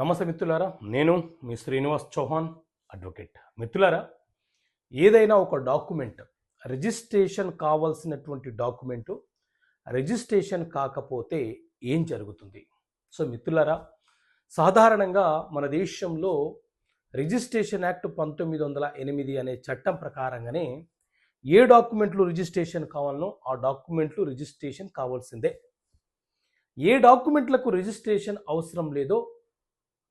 నమస్తే మిత్రులారా నేను మీ శ్రీనివాస్ చౌహాన్ అడ్వకేట్. మిత్రులారా ఏదైనా ఒక డాక్యుమెంట్ రిజిస్ట్రేషన్ కావాల్సినటువంటి డాక్యుమెంటు రిజిస్ట్రేషన్ కాకపోతే ఏం జరుగుతుంది? సో మిత్రులారా సాధారణంగా మన దేశంలో రిజిస్ట్రేషన్ యాక్ట్ పంతొమ్మిది వందల ఎనిమిది అనే చట్టం ప్రకారంగానే ఏ డాక్యుమెంట్లు రిజిస్ట్రేషన్ కావాలనో ఆ డాక్యుమెంట్లు రిజిస్ట్రేషన్ కావాల్సిందే. ఏ డాక్యుమెంట్లకు రిజిస్ట్రేషన్ అవసరం లేదో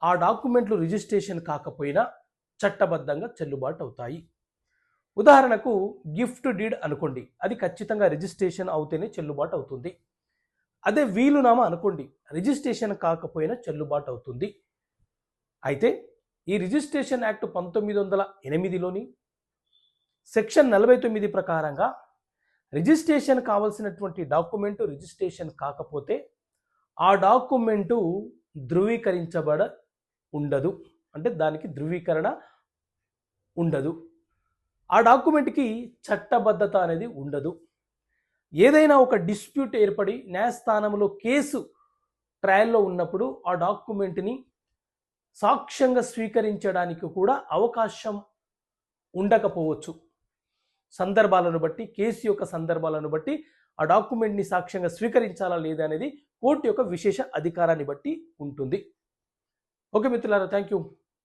ఆ డాక్యుమెంట్లు రిజిస్ట్రేషన్ కాకపోయినా చట్టబద్ధంగా చెల్లుబాటు అవుతాయి. ఉదాహరణకు గిఫ్ట్ డీడ్ అనుకోండి. అది ఖచ్చితంగా రిజిస్ట్రేషన్ అవుతేనే చెల్లుబాటు అవుతుంది. అదే వీలునామా అనుకోండి. రిజిస్ట్రేషన్ కాకపోయినా చెల్లుబాటు అవుతుంది. అయితే ఈ రిజిస్ట్రేషన్ యాక్ట్ పంతొమ్మిది వందల ఎనిమిదిలోని సెక్షన్ నలభై తొమ్మిది ప్రకారంగా రిజిస్ట్రేషన్ కావాల్సినటువంటి డాక్యుమెంటు రిజిస్ట్రేషన్ కాకపోతే ఆ డాక్యుమెంటు ధృవీకరించబడ ఉండదు. అంటే దానికి ధృవీకరణ ఉండదు. ఆ డాక్యుమెంట్కి చట్టబద్ధత అనేది ఉండదు. ఏదైనా ఒక డిస్ప్యూట్ ఏర్పడి న్యాయస్థానంలో కేసు ట్రయల్లో ఉన్నప్పుడు ఆ డాక్యుమెంట్ని సాక్ష్యంగా స్వీకరించడానికి కూడా అవకాశం ఉండకపోవచ్చు. సందర్భాలను బట్టి కేసు యొక్క సందర్భాలను బట్టి ఆ డాక్యుమెంట్ని సాక్ష్యంగా స్వీకరించాలా లేదా అనేది కోర్టు యొక్క విశేష అధికారాన్ని బట్టి ఉంటుంది. ఓకే మిత్రులారా థ్యాంక్ యూ